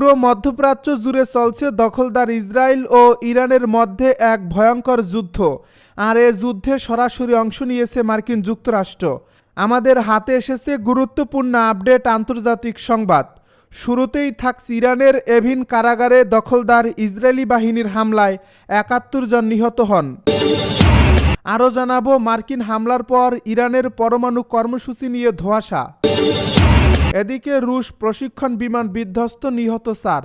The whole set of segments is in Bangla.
পুরো মধ্যপ্রাচ্য জুড়ে চলছে দখলদার ইসরায়েল ও ইরানের মধ্যে এক ভয়ঙ্কর যুদ্ধ। আর এ যুদ্ধে সরাসরি অংশ নিয়েছে মার্কিন যুক্তরাষ্ট্র। আমাদের হাতে এসেছে গুরুত্বপূর্ণ আপডেট আন্তর্জাতিক সংবাদ। শুরুতেই থাকছে ইরানের এভিন কারাগারে দখলদার ইসরায়েলি বাহিনীর হামলায় একাত্তর জন নিহত হন। আরও জানাব, মার্কিন হামলার পর ইরানের পরমাণু কর্মসূচি নিয়ে ধোঁয়াশা। এদিকে রুশ প্রশিক্ষণ বিমান বিধ্বস্ত নিহত স্যার।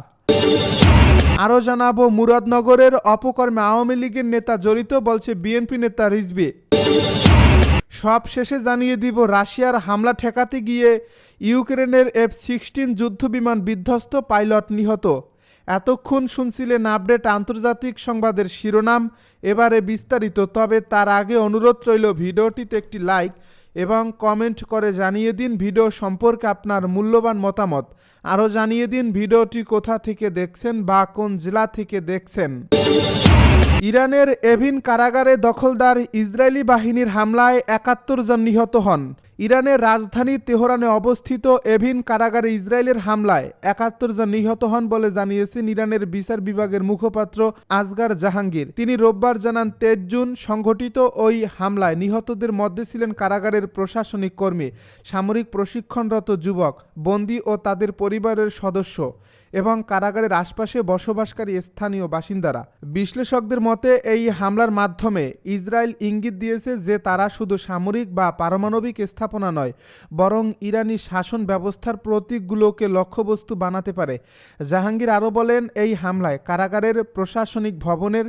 আরও জানাব, মুরাদনগরের অপকর্মে আওয়ামী লীগের নেতা জড়িত বলছে বিএনপি নেতা রিজবি সব শেষে জানিয়ে দিব, রাশিয়ার হামলা ঠেকাতে গিয়ে ইউক্রেনের এফ সিক্সটিন যুদ্ধবিমান বিধ্বস্ত পাইলট নিহত। এতক্ষণ শুনছিলেন আপডেট আন্তর্জাতিক সংবাদের শিরোনাম, এবারে বিস্তারিত, তবে তার আগে অনুরোধ রইল, ভিডিওটিতে একটি লাইক এবং কমেন্ট করে জানিয়ে দিন ভিডিও সম্পর্কে আপনার মূল্যবান মতামত। আরও জানিয়ে দিন ভিডিওটি কোথা থেকে দেখছেন বা কোন জেলা থেকে দেখছেন। ইরানের এভিন কারাগারে দখলদার ইসরায়েলি বাহিনীর হামলায় একাত্তর জন নিহত হন। ইরানের রাজধানী তেহরানে অবস্থিত এভিন কারাগারে ইসরায়েলের হামলায় একাত্তর জন নিহত হন বলে জানিয়েছেন ইরানের বিচার বিভাগের মুখপাত্র আজগার জাহাঙ্গীর। তিনি রোববার জানান, তেইশ জুন সংঘটিত ওই হামলায় নিহতদের মধ্যে ছিলেন কারাগারের প্রশাসনিক কর্মী, সামরিক প্রশিক্ষণরত যুবক, বন্দী ও তাদের পরিবারের সদস্য এবং কারাগারের আশপাশে বসবাসকারী স্থানীয় বাসিন্দারা। বিশ্লেষকদের মতে, এই হামলার মাধ্যমে ইসরায়েল ইঙ্গিত দিয়েছে যে তারা শুধু সামরিক বা পারমাণবিক স্থাপনা নয়, বরং ইরানি শাসন ব্যবস্থার প্রতীকগুলোকে লক্ষ্যবস্তু বানাতে পারে। জাহাঙ্গীর আরও বলেন, এই হামলায় কারাগারের প্রশাসনিক ভবনের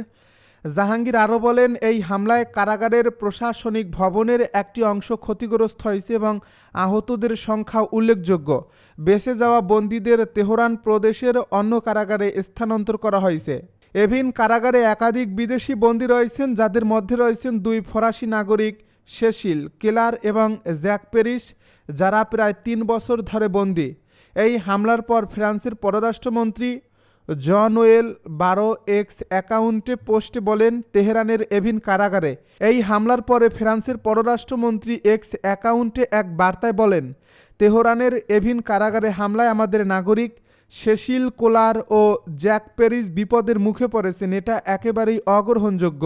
জাহাঙ্গীর আরও বলেন, এই হামলায় কারাগারের প্রশাসনিক ভবনের একটি অংশ ক্ষতিগ্রস্ত হয়েছে এবং আহতদের সংখ্যা উল্লেখযোগ্য। বেঁচে যাওয়া বন্দীদের তেহরান প্রদেশের অন্য কারাগারে স্থানান্তর করা হয়েছে। এভিন কারাগারে একাধিক বিদেশি বন্দী রয়েছেন, যাদের মধ্যে রয়েছেন দুই ফরাসি নাগরিক শেশিল কেলার এবং জ্যাক পেরিস যারা প্রায় তিন বছর ধরে বন্দী। এই হামলার পর ফ্রান্সের পররাষ্ট্রমন্ত্রী জন ওয়েল বারো এক্স অ্যাকাউন্টে পোস্টে বলেন তেহরানের এভিন কারাগারে। এই হামলার পরে ফ্রান্সের পররাষ্ট্রমন্ত্রী এক্স অ্যাকাউন্টে এক বার্তায় বলেন, তেহরানের এভিন কারাগারে হামলায় আমাদের নাগরিক সেশিল, কোলার ও জ্যাক প্যারিস বিপদের মুখে পড়েছেন। এটা একেবারেই অগ্রহণযোগ্য।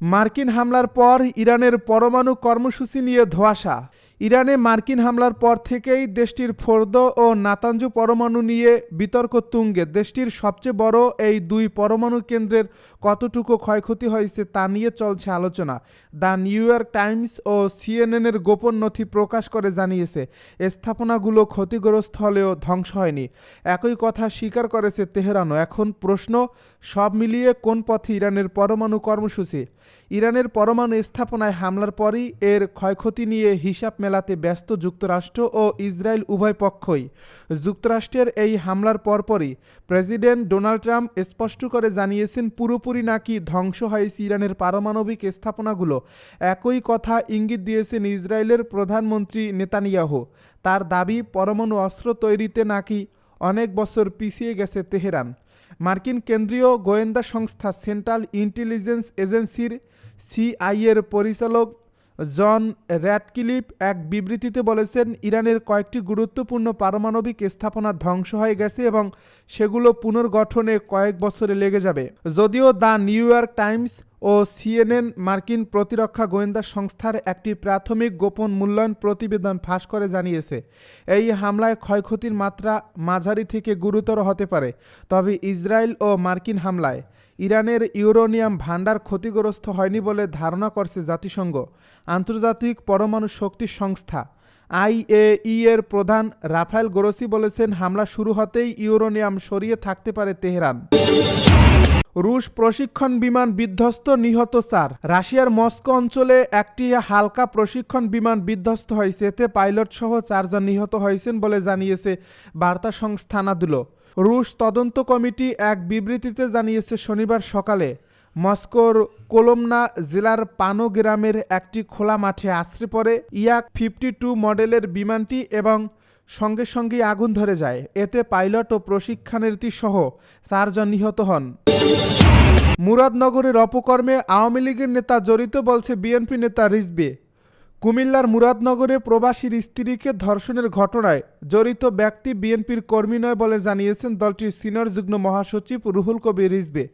মার্কিন হামলার পর ইরানের পরমাণু কর্মসূচি নিয়ে ধোয়াশা। ইরানে মার্কিন হামলার পর থেকেই দেশটির ফোর্দ ও নাতাঞ্জু পরমাণু নিয়ে বিতর্ক তুঙ্গে। দেশটির সবচেয়ে বড় এই দুই পরমাণু কেন্দ্রের কতটুকু ক্ষয়ক্ষতি হয়েছে তা নিয়ে চলছে আলোচনা। দ্য নিউ ইয়র্ক টাইমস ও সিএনএনের গোপন নথি প্রকাশ করে জানিয়েছে, স্থাপনাগুলো ক্ষতিগ্রস্ত হলেও ধ্বংস হয়নি। একই কথা স্বীকার করেছে তেহরানও। এখন প্রশ্ন, সব মিলিয়ে কোন পথে ইরানের পরমাণু কর্মসূচি? ইরানের পরমাণু স্থাপনায় হামলার পরই এর ক্ষয়ক্ষতি নিয়ে হিসাব মেলাতে ব্যস্ত যুক্তরাষ্ট্র ও ইসরায়েল উভয় পক্ষই। যুক্তরাষ্ট্রের এই হামলার পরপরই প্রেসিডেন্ট ডোনাল্ড ট্রাম্প স্পষ্ট করে জানিয়েছেন, পুরোপুরি নাকি ধ্বংস হয় ইরানের পারমাণবিক স্থাপনাগুলো? একই কথা ইঙ্গিত দিয়েছেন ইসরায়েলের প্রধানমন্ত্রী নেতানিয়াহু। তার দাবি, পরমাণু অস্ত্র তৈরিতে নাকি অনেক বছর পিছিয়ে গেছে তেহরান। মার্কিন কেন্দ্রীয় গোয়েন্দা সংস্থা সেন্ট্রাল ইন্টেলিজেন্স এজেন্সির সিআইয়ের পরিচালক জন র্যাডক্লিফ এক বিবৃতিতে বলেছেন, ইরানের কয়েকটি গুরুত্বপূর্ণ পারমাণবিক স্থাপনা ধ্বংস হয়ে গেছে এবং সেগুলো পুনর্গঠনে কয়েক বছরে লেগে যাবে। যদিও দ্য নিউ ইয়র্ক টাইমস ও সিএনএন মার্কিন প্রতিরক্ষা গোয়েন্দা সংস্থার একটি প্রাথমিক গোপন মূল্যায়ন প্রতিবেদন ফাঁস করে জানিয়েছে। এই হামলায় ক্ষয়ক্ষতির মাত্রা মাঝারি থেকে গুরুতর হতে পারে। তবে ইসরায়েল ও মার্কিন হামলায় ইরানের ইউরোনিয়াম ভাণ্ডার ক্ষতিগ্রস্ত হয়নি বলে ধারণা করছে জাতিসংঘ। আন্তর্জাতিক পরমাণু শক্তি সংস্থা আইএই এর প্রধান রাফায়েল গোরসি বলেছেন, হামলা শুরু হতেই ইউরোনিয়াম সরিয়ে থাকতে পারে তেহরান। রুশ প্রশিক্ষণ বিমান বিধ্বস্ত নিহত স্যার। রাশিয়ার মস্কো অঞ্চলে একটি হালকা প্রশিক্ষণ বিমান বিধ্বস্ত হয়েছে। এতে পাইলট সহ চারজন নিহত হয়েছেন বলে জানিয়েছে বার্তা সংস্থা নাদুলো। রুশ তদন্ত কমিটি এক বিবৃতিতে জানিয়েছে শনিবার সকালে মস্কোর কোলমনা জেলার পানো গ্রামের একটি খোলা মাঠে আশ্রে পড়ে ইয়াক ফিফটি টু মডেলের বিমানটি এবং সঙ্গে সঙ্গেই আগুন ধরে যায়। এতে পাইলট ও প্রশিক্ষণার্থী সহ চারজন নিহত হন। মুরাদনগরের অপকর্মে আওয়ামী লীগের নেতা জড়িত বলছে বিএনপি নেতা রিজবে। কুমিল্লার মুরাদনগরে প্রবাসীর স্ত্রীকে ধর্ষণের ঘটনায় জড়িত ব্যক্তি বিএনপির কর্মী নয় বলে জানিয়েছেন দলটির সিনিয়র যুগ্ম মহাসচিব রুহুল কবির রিজবে।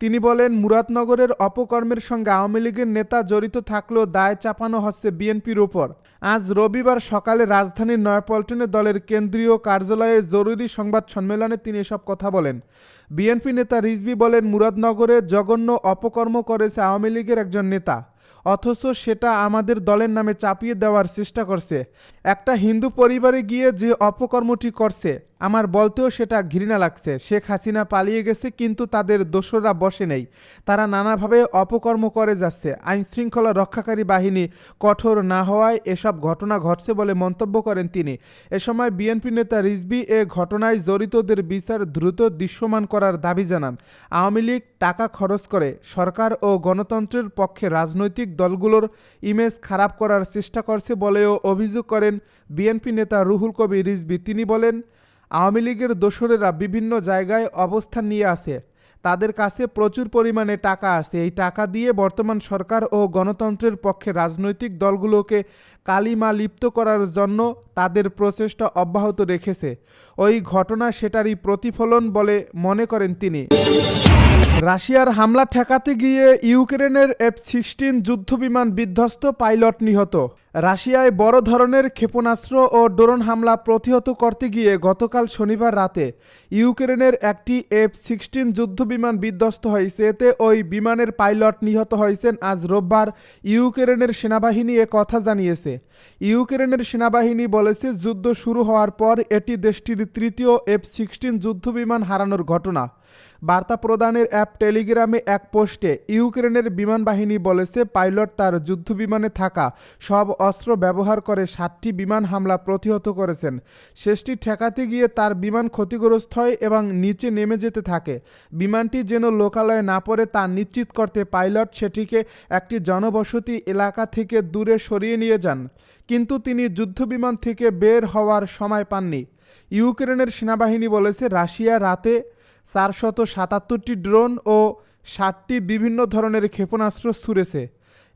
তিনি বলেন, মুরাদনগরের অপকর্মের সঙ্গে আওয়ামী লীগের নেতা জড়িত থাকলেও দায় চাপানো হচ্ছে বিএনপির ওপর আজ রবিবার সকালে রাজধানীর নয়পল্টনে দলের কেন্দ্রীয় কার্যালয়ে জরুরি সংবাদ সম্মেলনে তিনি এসব কথা বলেন। বিএনপি নেতা রিজবি বলেন, মুরাদনগরে জঘন্য অপকর্ম করেছে আওয়ামী লীগের একজন নেতা। অথচ সেটা আমাদের দলের নামে চাপিয়ে দেওয়ার চেষ্টা করছে। একটা হিন্দু পরিবারে গিয়ে যে অপকর্মটি করছে, আমার বলতেও সেটা ঘৃণা লাগছে। শেখ হাসিনা পালিয়ে গেছে কিন্তু তাদের দোসররা বসে নেই। তারা নানাভাবে অপকর্ম করে যাচ্ছে। আইন শৃঙ্খলা রক্ষাকারী বাহিনী কঠোর না হওয়ায় এসব ঘটনা ঘটছে বলে মন্তব্য করেন তিনি। এ সময় বিএনপি নেতা রিজবি এ ঘটনায় জড়িতদের বিচার দ্রুত দৃশ্যমান করার দাবি জানান। আওয়ামী লীগ টাকা খরচ করে সরকার ও গণতন্ত্রের পক্ষে রাজনৈতিক দলগুলোর ইমেজ খারাপ করার চেষ্টা করছে বলেও অভিযোগ করেন বিএনপি নেতা রুহুল কবি রিজবি তিনি বলেন, আওয়ামী লীগের দোসরেরা বিভিন্ন জায়গায় অবস্থান নিয়ে আছে। তাদের কাছে প্রচুর পরিমাণে টাকা আছে। এই টাকা দিয়ে বর্তমান সরকার ও গণতন্ত্রের পক্ষে রাজনৈতিক দলগুলোকে কালিমা লিপ্ত করার জন্য তাদের প্রচেষ্টা অব্যাহত রেখেছে। ওই ঘটনা সেটারই প্রতিফলন বলে মনে করেন তিনি। রাশিয়ার হামলা ঠেকাতে গিয়ে ইউক্রেনের এফ সিক্সটিন যুদ্ধবিমান বিধ্বস্ত পাইলট নিহত। রাশিয়ায় বড় ধরনের ক্ষেপণাস্ত্র ও ড্রোন হামলা প্রতিহত করতে গিয়ে গতকাল শনিবার রাতে ইউক্রেনের একটি এফ সিক্সটিন যুদ্ধবিমান বিধ্বস্ত হয়েছে। এতে ওই বিমানের পাইলট নিহত হয়েছেন আজ রোববার। ইউক্রেনের সেনাবাহিনী এ কথা জানিয়েছে। ইউক্রেনের সেনাবাহিনী বলেছে, যুদ্ধ শুরু হওয়ার পর এটি দেশটির তৃতীয় এফ সিক্সটিন যুদ্ধবিমান হারানোর ঘটনা। বার্তা প্রদানের অ্যাপ টেলিগ্রামে এক পোস্টে ইউক্রেনের বিমান বাহিনী বলেছে পাইলট তার যুদ্ধবিমানে থাকা সব অস্ত্র ব্যবহার করে সাতটি বিমান হামলা প্রতিহত করেছেন। শেষটি ঠেকাতে গিয়ে তার বিমান ক্ষতিগ্রস্ত হয় এবং নিচে নেমে যেতে থাকে। বিমানটি যেন লোকালয়ে না পড়ে তা নিশ্চিত করতে পাইলট সেটিকে একটি জনবসতি এলাকা থেকে দূরে সরিয়ে নিয়ে যান। কিন্তু তিনি যুদ্ধবিমান থেকে বের হওয়ার সময় পাননি। ইউক্রেনের সেনাবাহিনী বলেছে রাশিয়া রাতে চারশত সাতাত্তরটি ড্রোন ও ষাটটি বিভিন্ন ধরনের ক্ষেপণাস্ত্র ছুড়েছে।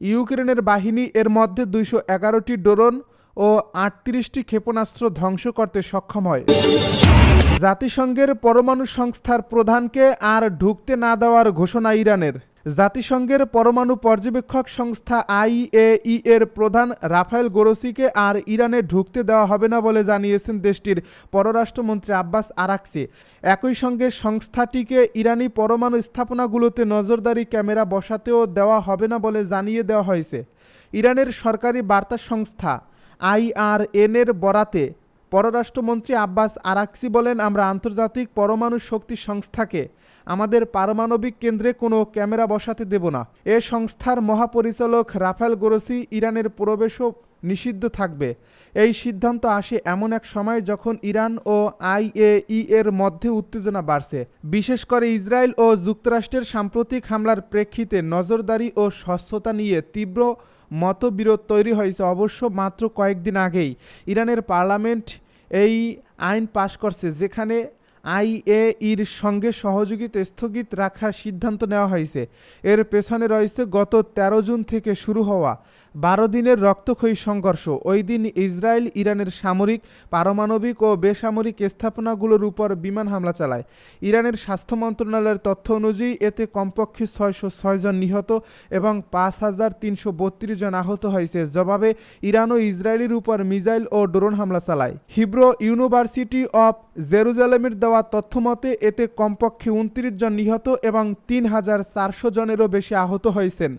ইউক্রেনের বাহিনী এর মধ্যে দুইশো এগারোটি ড্রোন ও আটত্রিশটি ক্ষেপণাস্ত্র ধ্বংস করতে সক্ষম হয়। জাতিসংঘের পরমাণু সংস্থার প্রধানকে আর ঢুকতে না দেওয়ার ঘোষণা ইরানের। জাতিসংঘের পরমাণু পর্যবেক্ষক সংস্থা আইএই এর প্রধান রাফায়েল গোরসিকে আর ইরানে ঢুকতে দেওয়া হবে না বলে জানিয়েছেন দেশটির পররাষ্ট্রমন্ত্রী আব্বাস আরাকসি। একই সঙ্গে সংস্থাটিকে ইরানি পরমাণু স্থাপনাগুলোতে নজরদারি ক্যামেরা বসাতেও দেওয়া হবে না বলে জানিয়ে দেওয়া হয়েছে। ইরানের সরকারি বার্তা সংস্থা আইআরএনের বরাতে পররাষ্ট্রমন্ত্রী আব্বাস আরাকসি বলেন, আমরা আন্তর্জাতিক পরমাণু শক্তি সংস্থাকে আমাদের পারমাণবিক কেন্দ্রে কোনো ক্যামেরা বসাতে দেব না। এ সংস্থার মহাপরিচালক রাফেল গোরসি ইরানের প্রবেশও নিষিদ্ধ থাকবে। এই সিদ্ধান্ত আসে এমন এক সময় যখন ইরান ও আইএই এর মধ্যে উত্তেজনা বাড়ছে। বিশেষ করে ইসরায়েল ও যুক্তরাষ্ট্রের সাম্প্রতিক হামলার প্রেক্ষিতে নজরদারি ও স্বচ্ছতা নিয়ে তীব্র মতবিরোধ তৈরি হয়েছে অবশ্য মাত্র কয়েকদিন আগেই। ইরানের পার্লামেন্ট এই আইন পাশ করছে, যেখানে আইএইর সঙ্গে সহযোগিতা স্থগিত রাখার সিদ্ধান্ত নেওয়া হয়েছে। এর পেছনে রয়েছে গত ১৩ জুন থেকে শুরু হওয়া বারো দিনের রক্তক্ষয়ী সংঘর্ষ। ওই দিন ইসরায়েল, ইরানের সামরিক, পারমাণবিক ও বেসামরিক স্থাপনাগুলোর উপর বিমান হামলা চালায়। ইরানের স্বাস্থ্য মন্ত্রণালয়ের তথ্য অনুযায়ী এতে কমপক্ষে ছয়শো ছয় জন নিহত এবং পাঁচ হাজার তিনশো বত্রিশ জন আহত হয়েছে। জবাবে ইরান ও ইসরায়েলের উপর মিসাইল ও ড্রোন হামলা চালায়। হিব্রো ইউনিভার্সিটি অব জেরুজালেমের দেওয়া তথ্য মতে এতে কমপক্ষে উনত্রিশ জন নিহত এবং তিন হাজার চারশো জনেরও বেশি আহত হয়েছেন।